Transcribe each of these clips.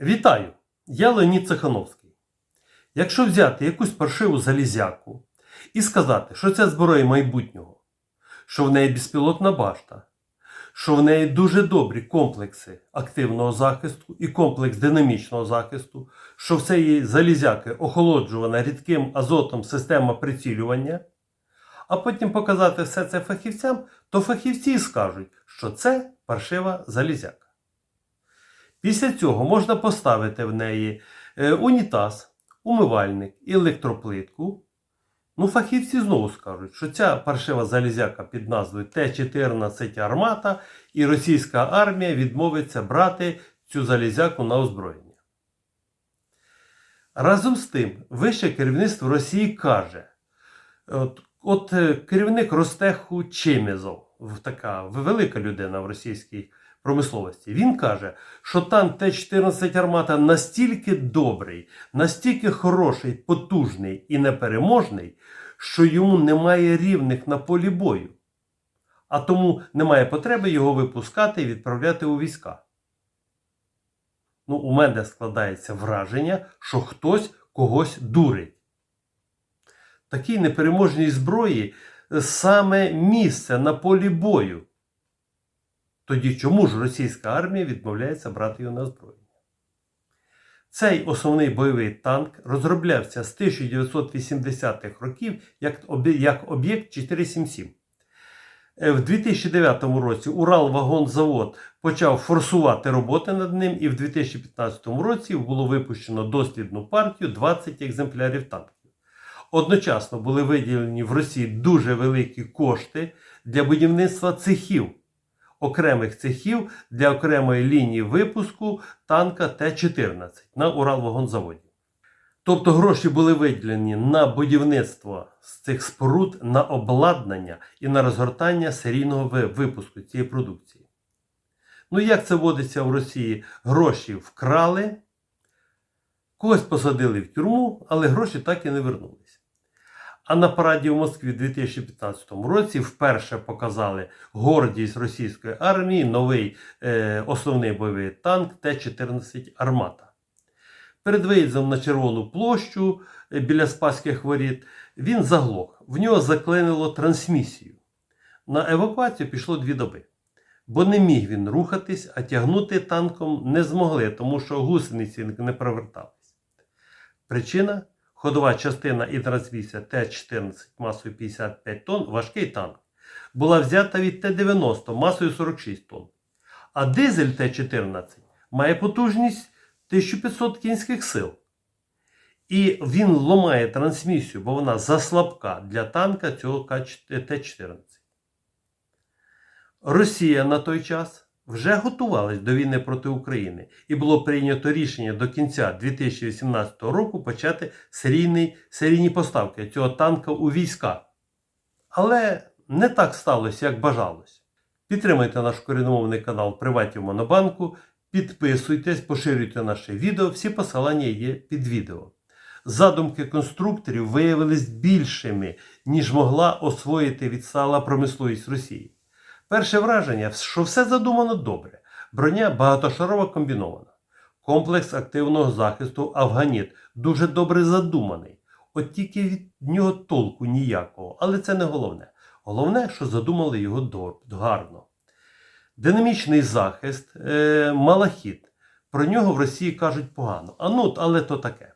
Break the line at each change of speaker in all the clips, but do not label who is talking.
Вітаю! Я Леонід Цехановський. Якщо взяти якусь паршиву залізяку і сказати, що це зброя майбутнього, що в неї безпілотна башта, що в неї дуже добрі комплекси активного захисту і комплекс динамічного захисту, що в цієї залізяки охолоджувана рідким азотом система прицілювання, а потім показати все це фахівцям, то фахівці скажуть, що це паршива залізяка. Після цього можна поставити в неї е, унітаз, умивальник і електроплитку. Ну, фахівці знову скажуть, що ця паршива залізяка під назвою Т-14 армата і російська армія відмовиться брати цю залізяку на озброєння. Разом з тим, вище керівництво Росії каже, от, от е, керівник Ростеху Чемезов, в- така велика людина в російській промисловості, він каже, що танк Т-14 армата настільки добрий, настільки хороший, потужний і непереможний, що йому немає рівних на полі бою, а тому немає потреби його випускати і відправляти у війська. Ну, у мене складається враження, що хтось когось дурить. Такій непереможній зброї саме місце на полі бою. Тоді чому ж російська армія відмовляється брати його на озброєння? Цей основний бойовий танк розроблявся з 1980-х років як об'єкт 477. Е, В 2009 році Уралвагонзавод почав форсувати роботи над ним, і в 2015 році було випущено дослідну партію 20 екземплярів танків. Одночасно були виділені в Росії дуже великі кошти для будівництва цехів, окремих цехів для окремої лінії випуску танка Т-14 на Уралвагонзаводі. Тобто гроші були виділені на будівництво з цих споруд, на обладнання і на розгортання серійного випуску цієї продукції. Ну, як це водиться в Росії? Гроші вкрали, когось посадили в тюрму, але гроші так і не вернулись. А на параді в Москві у 2015 році вперше показали гордість російської армії новий е, основний бойовий танк Т-14 Армата. Перед виїздом на Червону площу е, біля Спаських воріт він заглох. В нього заклинило трансмісію. На евакуацію пішло дві доби. Бо не міг він рухатись, а тягнути танком не змогли, тому що гусениці не провертались. Причина ходова частина і трансмісія Т-14 масою 55 тонн, важкий танк, була взята від Т-90 масою 46 тонн. А дизель Т-14 має потужність 1500 кінських сил. І він ломає трансмісію, бо вона заслабка для танка цього Т-14. Росія на той час вже готувалась до війни проти України, і було прийнято рішення до кінця 2018 року почати серійний, серійні поставки цього танка у війська. Але не так сталося, як бажалось. Підтримайте наш коріномовний канал Приватів Монобанку, підписуйтесь, поширюйте наше відео, всі посилання є під відео. Задумки конструкторів виявились більшими, ніж могла освоїти відстала промисловість Росії. Перше враження, що все задумано добре. Броня багатошарова комбінована. Комплекс активного захисту Афганіт дуже добре задуманий. От тільки від нього толку ніякого, але це не головне. Головне, що задумали його гарно. Динамічний захист, е, малахіт. Про нього в Росії кажуть погано. А ну, але то таке.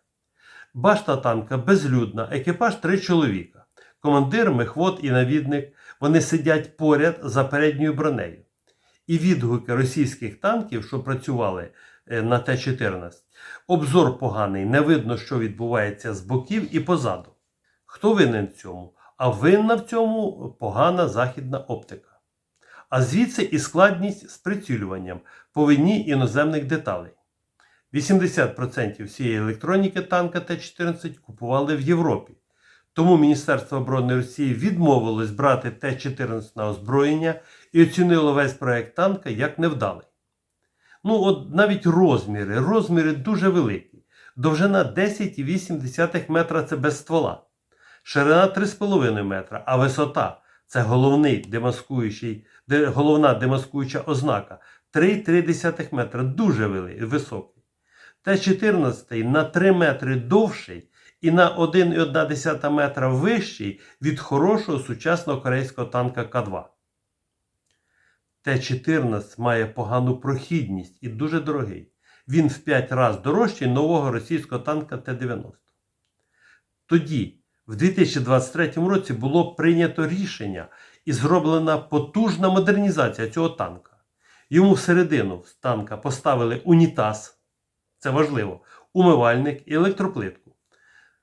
Башта танка безлюдна, екіпаж три чоловіка. Командир, мехвод і навідник. Вони сидять поряд за передньою бронею. І відгуки російських танків, що працювали е, на Т-14, обзор поганий, не видно, що відбувається з боків і позаду. Хто винен в цьому? А винна в цьому погана західна оптика. А звідси і складність з прицілюванням по вині іноземних деталей. 80% всієї електроніки танка Т-14 купували в Європі. Тому Міністерство оборони Росії відмовилось брати Т-14 на озброєння і оцінило весь проект танка як невдалий. Ну, от навіть розміри, розміри дуже великі. Довжина 10,8 метра це без ствола, ширина 3,5 метра, а висота це головний демаскуючий, головна демаскуюча ознака 3,3 метра, дуже високий. Т-14 на 3 метри довший і на 1,1 метра вищий від хорошого сучасного корейського танка К-2. Т-14 має погану прохідність і дуже дорогий. Він в 5 разів дорожчий нового російського танка Т-90. Тоді, в 2023 році, було прийнято рішення і зроблена потужна модернізація цього танка. Йому всередину з танка поставили унітаз, це важливо, умивальник і електроплитку.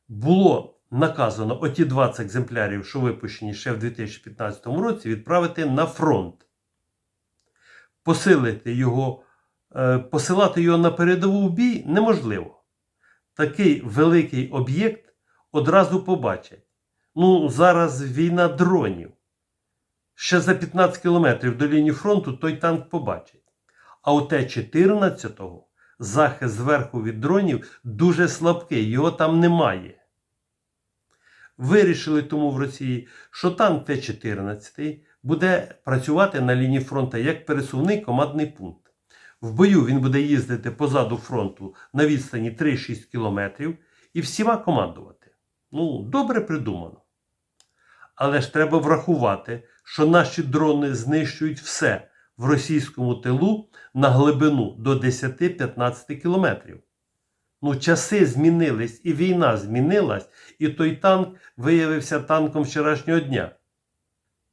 Було наказано оті 20 екземплярів, що випущені ще в 2015 році, відправити на фронт. Посилити його, е, посилати його на передову бій неможливо. Такий великий об'єкт одразу побачать. Ну, зараз війна дронів. Ще за 15 кілометрів до лінії фронту той танк побачить. А у Т-14 захист зверху від дронів дуже слабкий, його там немає. Вирішили тому в Росії, що танк Т-14 буде працювати на лінії фронту як пересувний командний пункт. В бою він буде їздити позаду фронту на відстані 3-6 кілометрів і всіма командувати. Ну, добре придумано. Але ж треба врахувати, що наші дрони знищують все в російському тилу на глибину до 10-15 кілометрів. Ну, часи змінились, і війна змінилась, і той танк виявився танком вчорашнього дня.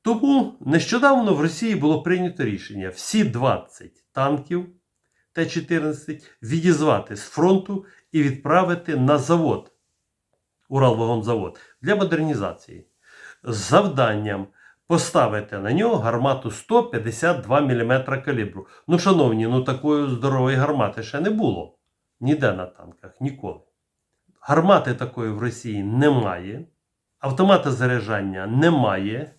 Тому нещодавно в Росії було прийнято рішення всі 20 танків Т-14 відізвати з фронту і відправити на завод Уралвагонзавод для модернізації з завданням поставити на нього гармату 152 мм калібру. Ну, шановні, ну такої здорової гармати ще не було. Ніде на танках, ніколи. Гармати такої в Росії немає, автомата заряджання немає.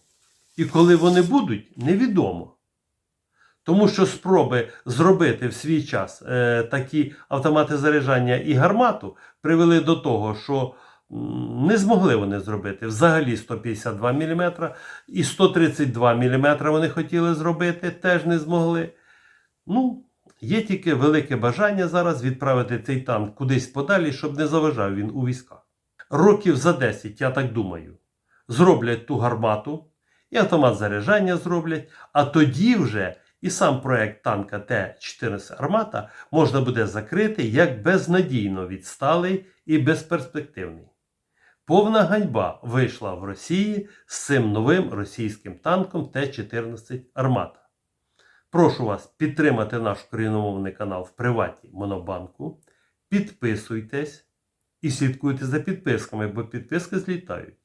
І коли вони будуть, невідомо. Тому що спроби зробити в свій час е, такі автомати заряджання і гармату привели до того, що не змогли вони зробити взагалі 152 мм і 132 мм вони хотіли зробити, теж не змогли. Ну, є тільки велике бажання зараз відправити цей танк кудись подалі, щоб не заважав він у військах. Років за 10, я так думаю, зроблять ту гармату і автомат заряджання зроблять, а тоді вже і сам проект танка Т-14 Армата можна буде закрити як безнадійно відсталий і безперспективний. Повна ганьба вийшла в Росії з цим новим російським танком Т-14 Армата. Прошу вас підтримати наш україномовний канал в приваті Монобанку. Підписуйтесь і слідкуйте за підписками, бо підписки злітають.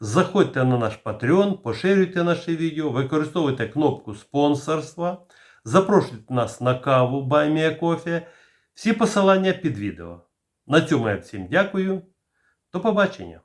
Заходьте на наш Patreon, поширюйте наше відео, використовуйте кнопку спонсорства, запрошуйте нас на каву Кофе. Всі посилання під відео. На цьому я всім дякую. До побачення!